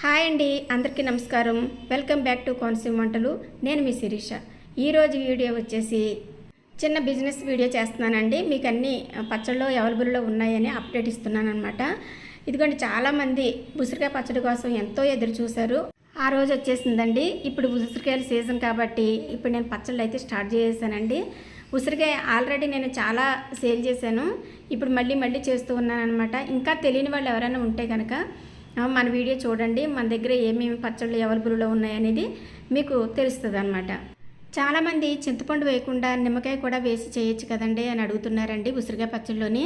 Hi అండి అందరికీ నమస్కారం. వెల్కమ్ బ్యాక్ టు కోనసీమ వంటలు. నేను మీ శిరీష. ఈరోజు వీడియో వచ్చేసి చిన్న బిజినెస్ వీడియో చేస్తున్నానండి. మీకు అన్ని పచ్చళ్ళు అవైలబుల్లో ఉన్నాయని అప్డేట్ ఇస్తున్నాను అనమాట ఇదిగోండి చాలామంది ఉసిరికాయ పచ్చడి కోసం ఎంతో ఎదురు చూశారు. ఆ రోజు వచ్చేసిందండి. ఇప్పుడు ఉసిరికాయల సీజన్ కాబట్టి ఇప్పుడు నేను పచ్చళ్ళు అయితే స్టార్ట్ చేసేసానండి. ఉసిరికాయ ఆల్రెడీ నేను చాలా సేల్ చేశాను. ఇప్పుడు మళ్ళీ మళ్ళీ చేస్తూ ఉన్నాను అనమాట ఇంకా తెలియని వాళ్ళు ఎవరైనా ఉంటే కనుక మన వీడియో చూడండి. మన దగ్గర ఏమేమి పచ్చళ్ళు అవైలబుల్లో ఉన్నాయనేది మీకు తెలుస్తుంది అనమాట చాలామంది చింతపండు వేయకుండా నిమ్మకాయ కూడా వేసి చేయొచ్చు కదండి అని అడుగుతున్నారండి ఉసిరికాయ పచ్చళ్ళలోని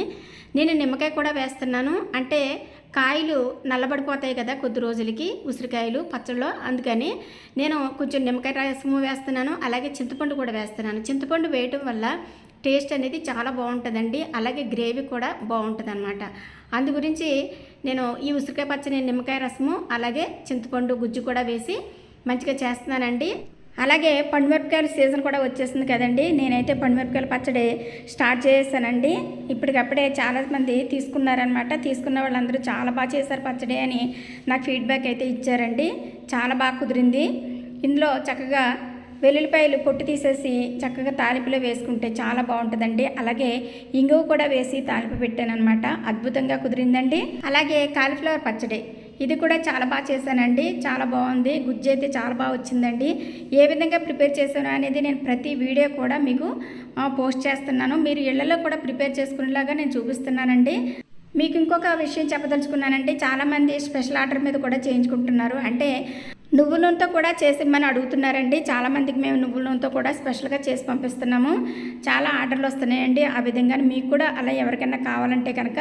నేను నిమ్మకాయ కూడా వేస్తున్నాను. అంటే కాయలు నల్లబడిపోతాయి కదా కొద్ది రోజులకి ఉసిరికాయలు పచ్చళ్ళు. అందుకని నేను కొంచెం నిమ్మకాయ రసము వేస్తున్నాను. అలాగే చింతపండు కూడా వేస్తున్నాను. చింతపండు వేయటం వల్ల టేస్ట్ అనేది చాలా బాగుంటుందండి. అలాగే గ్రేవీ కూడా బాగుంటుంది అనమాట అందు గురించి నేను ఈ ఉసిరికాయ పచ్చని నిమ్మకాయ రసము అలాగే చింతపండు గుజ్జు కూడా వేసి మంచిగా చేస్తున్నానండి. అలాగే పండుమిరపకాయల సీజన్ కూడా వచ్చేసింది కదండి. నేనైతే పండుమిరపకాయల పచ్చడి స్టార్ట్ చేసానండి ఇప్పటికప్పుడే చాలామంది తీసుకున్నారనమాట తీసుకున్న వాళ్ళందరూ చాలా బాగా చేశారు పచ్చడి అని నాకు ఫీడ్బ్యాక్ అయితే ఇచ్చారండి. చాలా బాగా కుదిరింది. ఇందులో చక్కగా వెల్లుల్లిపాయలు పొట్టు తీసేసి చక్కగా తాలింపులో వేసుకుంటే చాలా బాగుంటుందండి. అలాగే ఇంగువ కూడా వేసి తాలింపు పెట్టానమాట అద్భుతంగా కుదిరిందండి. అలాగే కాలీఫ్లవర్ పచ్చడి. ఇది కూడా చాలా బాగా చేశానండి. చాలా బాగుంది. గుజ్జు అయితే చాలా బాగా వచ్చిందండి. ఏ విధంగా ప్రిపేర్ చేశాను అనేది నేను ప్రతి వీడియో కూడా మీకు పోస్ట్ చేస్తున్నాను. మీరు ఇళ్ళలో కూడా ప్రిపేర్ చేసుకునేలాగా నేను చూపిస్తున్నానండి. మీకు ఇంకొక విషయం చెప్పదలుచుకున్నానంటే చాలామంది స్పెషల్ ఆర్డర్ మీద కూడా చేయించుకుంటున్నారు. అంటే నువ్వుల నూనెతో కూడా చేసిమ్మని అడుగుతున్నారండి. చాలామందికి మేము నువ్వుల నూనెతో కూడా స్పెషల్గా చేసి పంపిస్తున్నాము. చాలా ఆర్డర్లు వస్తున్నాయండి. ఆ విధంగా మీకు కూడా అలా ఎవరికైనా కావాలంటే కనుక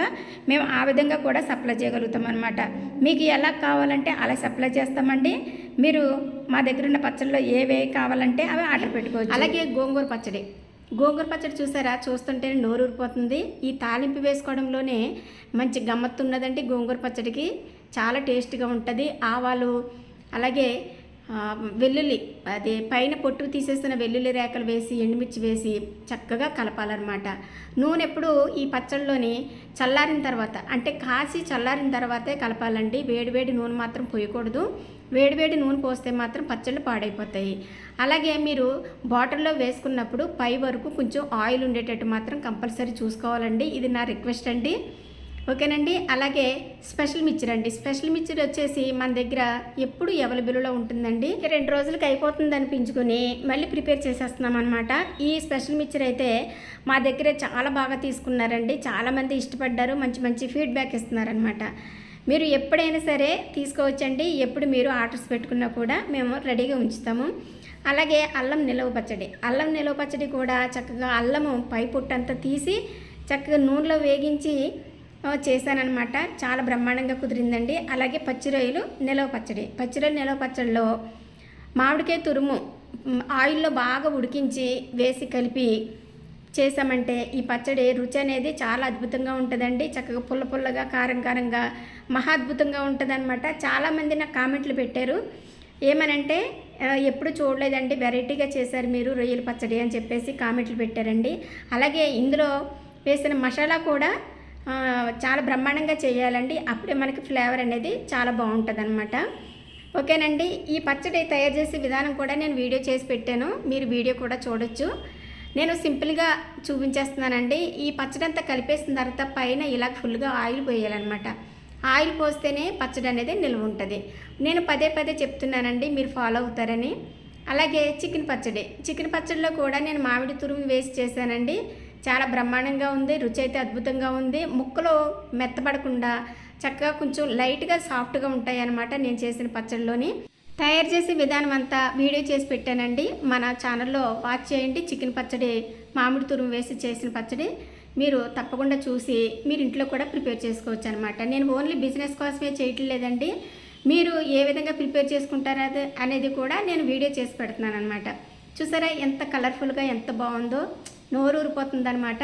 మేము ఆ విధంగా కూడా సప్లై చేయగలుగుతాం అనమాట మీకు ఎలా కావాలంటే అలా సప్లై చేస్తామండి. మీరు మా దగ్గర ఉన్న పచ్చళ్ళలో ఏవే కావాలంటే అవి ఆర్డర్ పెట్టుకోవచ్చు. అలాగే గోంగూర పచ్చడి. గోంగూర పచ్చడి చూసారా? చూస్తుంటే నోరు ఊరిపోతుంది ఈ తాలింపు వేసుకోవడంలోనే మంచి గమ్మత్తు ఉన్నదండి గోంగూర పచ్చడికి. చాలా టేస్ట్గా ఉంటుంది. ఆవాలు అలాగే వెల్లుల్లి అదే పైన పొట్టు తీసేసిన వెల్లుల్లి రేఖలు వేసి ఎండుమిర్చి వేసి చక్కగా కలపాలన్నమాట. నూనె ఎప్పుడు ఈ పచ్చళ్ళలోని చల్లారిన తర్వాత అంటే కాసి చల్లారిన తర్వాతే కలపాలండి. వేడివేడి నూనె మాత్రం పోయకూడదు. వేడివేడి నూనె పోస్తే మాత్రం పచ్చళ్ళు పాడైపోతాయి. అలాగే మీరు బాటిల్లో వేసుకున్నప్పుడు పై వరకు కొంచెం ఆయిల్ ఉండేటట్టు మాత్రం కంపల్సరీ చూసుకోవాలండి. ఇది నా రిక్వెస్ట్ అండి. ఓకేనండి? అలాగే స్పెషల్ మిక్చర్ అండి స్పెషల్ మిక్చర్ వచ్చేసి మన దగ్గర ఎప్పుడు అవైలబుల్లో ఉంటుందండి. రెండు రోజులకి అయిపోతుంది అనిపించుకుని మళ్ళీ ప్రిపేర్ చేసేస్తున్నాం అనమాట ఈ స్పెషల్ మిక్చర్ అయితే మా దగ్గర చాలా బాగా తీసుకున్నారండి. చాలామంది ఇష్టపడ్డారు. మంచి మంచి ఫీడ్బ్యాక్ ఇస్తున్నారనమాట మీరు ఎప్పుడైనా సరే తీసుకోవచ్చండి. ఎప్పుడు మీరు ఆర్డర్స్ పెట్టుకున్నా కూడా మేము రెడీగా ఉంచుతాము. అలాగే అల్లం నిలవ పచ్చడి. అల్లం నిలవ పచ్చడి కూడా చక్కగా అల్లము పై పొట్టంతా తీసి చక్కగా నూనెలో వేగించి ఆ, చేశానన్నమాట. చాలా బ్రహ్మాండంగా కుదిరిందండి. అలాగే పచ్చిరొయ్యలు నిలవ పచ్చడి. పచ్చిరొయ్యలు నిలవ పచ్చడిలో మామిడికాయ తురుము ఆయిల్లో బాగా ఉడికించి వేసి కలిపి చేసామంటే ఈ పచ్చడి రుచి అనేది చాలా అద్భుతంగా ఉంటుందండి. చక్కగా పుల్ల పుల్లగా కారం కారంగా మహా అద్భుతంగా ఉంటుందన్నమాట. చాలామంది నాకు కామెంట్లు పెట్టారు. ఏమనంటే ఎప్పుడు చూడలేదండి వెరైటీగా చేశారు మీరు రొయ్యల పచ్చడి అని చెప్పేసి కామెంట్లు పెట్టారండి. అలాగే ఇందులో వేసిన మసాలా కూడా చాలా బ్రహ్మాండంగా చేయాలండి. అప్పుడే మనకి ఫ్లేవర్ అనేది చాలా బాగుంటుంది ఓకేనండి. ఈ పచ్చడి తయారు చేసే విధానం కూడా నేను వీడియో చేసి పెట్టాను. మీరు వీడియో కూడా చూడొచ్చు. నేను సింపుల్గా చూపించేస్తున్నానండి. ఈ పచ్చడి అంతా కలిపేసిన తర్వాత పైన ఇలా ఫుల్గా ఆయిల్ పోయాలన్నమాట. ఆయిల్ పోస్తేనే పచ్చడి అనేది నిల్వ ఉంటుంది. నేను పదే పదే చెప్తున్నానండి. మీరు ఫాలో అవుతారని. అలాగే చికెన్ పచ్చడి. చికెన్ పచ్చడిలో కూడా నేను మామిడి తురుము వేసి చేశానండి. చాలా బ్రహ్మాండంగా ఉంది రుచి అయితే అద్భుతంగా ఉంది. ముక్కలు మెత్తపడకుండా చక్కగా కొంచెం లైట్గా సాఫ్ట్గా ఉంటాయి అన్నమాట నేను చేసిన పచ్చడిలోని తయారు చేసే విధానం అంతా వీడియో చేసి పెట్టానండి. మన ఛానల్లో వాచ్ చేయండి. చికెన్ పచ్చడి మామిడి తురుము వేసి చేసిన పచ్చడి మీరు తప్పకుండా చూసి మీరు ఇంట్లో కూడా ప్రిపేర్ చేసుకోవచ్చు అనమాట నేను ఓన్లీ బిజినెస్ కోసమే చేయటం లేదండి. మీరు ఏ విధంగా ప్రిపేర్ చేసుకుంటారా అది- అనేది కూడా నేను వీడియో చేసి పెడుతున్నాను అనమాట చూసారా ఎంత కలర్ఫుల్గా ఎంత బాగుందో. నోరు ఊరిపోతుంది అనమాట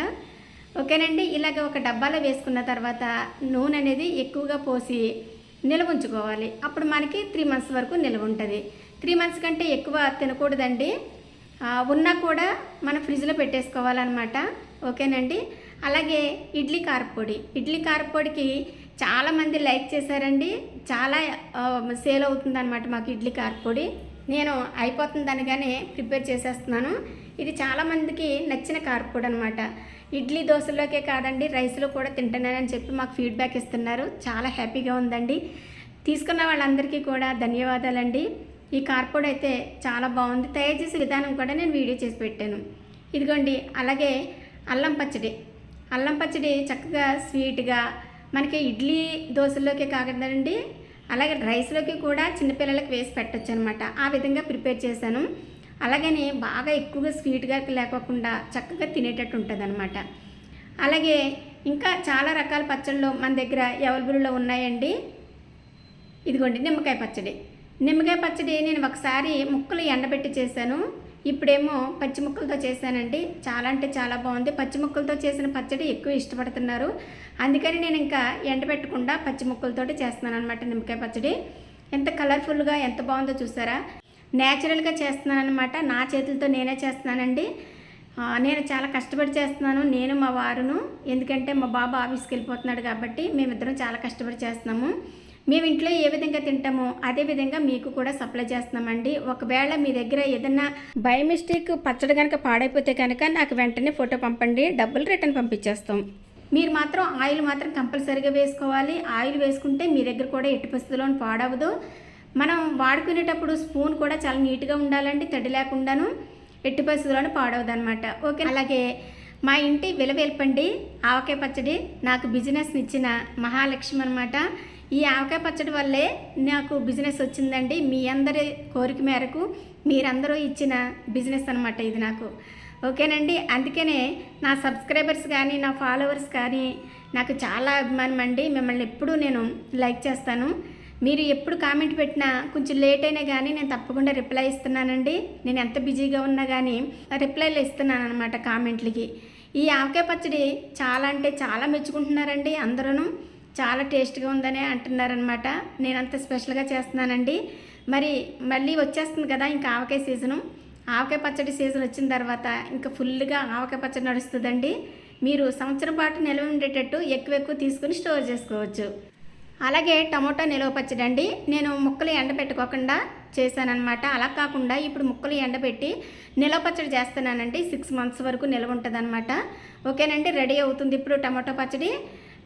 ఓకేనండి ఇలాగ ఒక డబ్బాలో వేసుకున్న తర్వాత నూనె అనేది ఎక్కువగా పోసి నిల్వ ఉంచుకోవాలి. అప్పుడు మనకి త్రీ మంత్స్ వరకు నిల్వ ఉంటుంది. త్రీ మంత్స్ కంటే ఎక్కువ తినకూడదండి. ఉన్నా కూడా మనం ఫ్రిడ్జ్లో పెట్టేసుకోవాలన్నమాట. ఓకేనండి? అలాగే ఇడ్లీ కారపొడి. ఇడ్లీ కారపొడికి చాలామంది లైక్ చేశారండి. చాలా సేల్ అవుతుందన్నమాట మాకు ఇడ్లీ కారపొడి. నేను అయిపోతుంది అనగానే ప్రిపేర్ చేసేస్తున్నాను. ఇది చాలామందికి నచ్చిన కారపొడి అనమాట ఇడ్లీ దోశలోకే కాదండి రైస్లో కూడా తింటున్నానని చెప్పి మాకు ఫీడ్బ్యాక్ ఇస్తున్నారు. చాలా హ్యాపీగా ఉందండి. తీసుకున్న వాళ్ళందరికీ కూడా ధన్యవాదాలండి. ఈ కార్పొడ్ అయితే చాలా బాగుంది. తయారు చేసే విధానం కూడా నేను వీడియో చేసి పెట్టాను. ఇదిగోండి అలాగే అల్లం పచ్చడి. అల్లం పచ్చడి చక్కగా స్వీట్గా మనకి ఇడ్లీ దోశల్లోకే కాకూడదండి. అలాగే రైస్లోకి కూడా చిన్నపిల్లలకి వేసి పెట్టచ్చు అనమాట ఆ విధంగా ప్రిపేర్ చేశాను. అలాగని బాగా ఎక్కువగా స్వీట్గా లేకోకుండా చక్కగా తినేటట్టు ఉంటుంది అనమాట అలాగే ఇంకా చాలా రకాల పచ్చళ్ళు మన దగ్గర అవైలబుల్లో ఉన్నాయండి. ఇదిగోండి నిమ్మకాయ పచ్చడి. నిమ్మకాయ పచ్చడి నేను ఒకసారి ముక్కలు ఎండబెట్టి చేశాను. ఇప్పుడేమో పచ్చి ముక్కలతో చేశానండి. చాలా అంటే చాలా బాగుంది. పచ్చి ముక్కలతో చేసిన పచ్చడి ఎక్కువ ఇష్టపడుతున్నారు. అందుకని నేను ఇంకా ఎండబెట్టకుండా పచ్చి ముక్కలతోటి చేస్తున్నాను అనమాట నిమ్మకాయ పచ్చడి. ఎంత కలర్ఫుల్గా ఎంత బాగుందో చూసారా? న్యాచురల్గా చేస్తున్నాను అనమాట నా చేతులతో నేనే చేస్తున్నానండి. నేను చాలా కష్టపడి చేస్తున్నాను. నేను మా వారును. ఎందుకంటే మా బాబు ఆఫీస్కి వెళ్ళిపోతున్నాడు కాబట్టి మేమిద్దరం చాలా కష్టపడి చేస్తున్నాము. మేము ఇంట్లో ఏ విధంగా తింటామో అదే విధంగా మీకు కూడా సప్లై చేస్తున్నామండి. ఒకవేళ మీ దగ్గర ఏదన్నా బై మిస్టేక్ పచ్చడి కనుక పాడైపోతే కనుక నాకు వెంటనే ఫోటో పంపండి. డబ్బులు రిటర్న్ పంపించేస్తాం. మీరు మాత్రం ఆయిల్ మాత్రం కంపల్సరీగా వేసుకోవాలి. ఆయిల్ వేసుకుంటే మీ దగ్గర కూడా ఎట్టి పరిస్థితుల్లో పాడవదు. మనం వాడుకునేటప్పుడు స్పూన్ కూడా చాలా నీట్గా ఉండాలండి. తడి లేకుండాను ఎట్టి పరిస్థితుల్లోనూ పాడవద్దు అనమాట ఓకే? అలాగే మా ఇంటి విలవేల్పండి. ఆవకాయ పచ్చడి నాకు బిజినెస్ని ఇచ్చిన మహాలక్ష్మి అనమాట ఈ ఆవకాయ పచ్చడి వల్లే నాకు బిజినెస్ వచ్చిందండి. మీ అందరి కోరిక మేరకు మీరందరూ ఇచ్చిన బిజినెస్ అనమాట ఇది నాకు. ఓకేనండి? అందుకనే నా సబ్స్క్రైబర్స్ కానీ నా ఫాలోవర్స్ కానీ నాకు చాలా అభిమానం అండి. మిమ్మల్ని ఎప్పుడూ నేను లైక్ చేస్తాను. మీరు ఎప్పుడు కామెంట్ పెట్టినా కొంచెం లేట్ అయినా కానీ నేను తప్పకుండా రిప్లై ఇస్తున్నానండి. నేను ఎంత బిజీగా ఉన్నా కానీ రిప్లైలు ఇస్తున్నాను అనమాట కామెంట్లకి. ఈ ఆవకాయ పచ్చడి చాలా అంటే చాలా మెచ్చుకుంటున్నారండి అందరూ చాలా టేస్ట్గా ఉందనే అంటున్నారనమాట నేను అంత స్పెషల్గా చేస్తున్నానండి. మరి మళ్ళీ వచ్చేస్తుంది కదా ఇంకా ఆవకాయ సీజను. ఆవకాయ పచ్చడి సీజన్ వచ్చిన తర్వాత ఇంకా ఫుల్గా ఆవకాయ పచ్చడి నడుస్తుందండి. మీరు సంవత్సరం పాటు నిల్వ ఉండేటట్టు ఎక్కువ ఎక్కువ తీసుకుని స్టోర్ చేసుకోవచ్చు. అలాగే టమోటా నిలవ పచ్చడి అండి. నేను ముక్కలు ఎండబెట్టుకోకుండా చేశానన్నమాట. అలా కాకుండా ఇప్పుడు ముక్కలు ఎండబెట్టి నిలవ పచ్చడి చేస్తున్నానండి. సిక్స్ మంత్స్ వరకు నిల్వ ఉంటుంది ఓకేనండి రెడీ అవుతుంది ఇప్పుడు టమాటో పచ్చడి.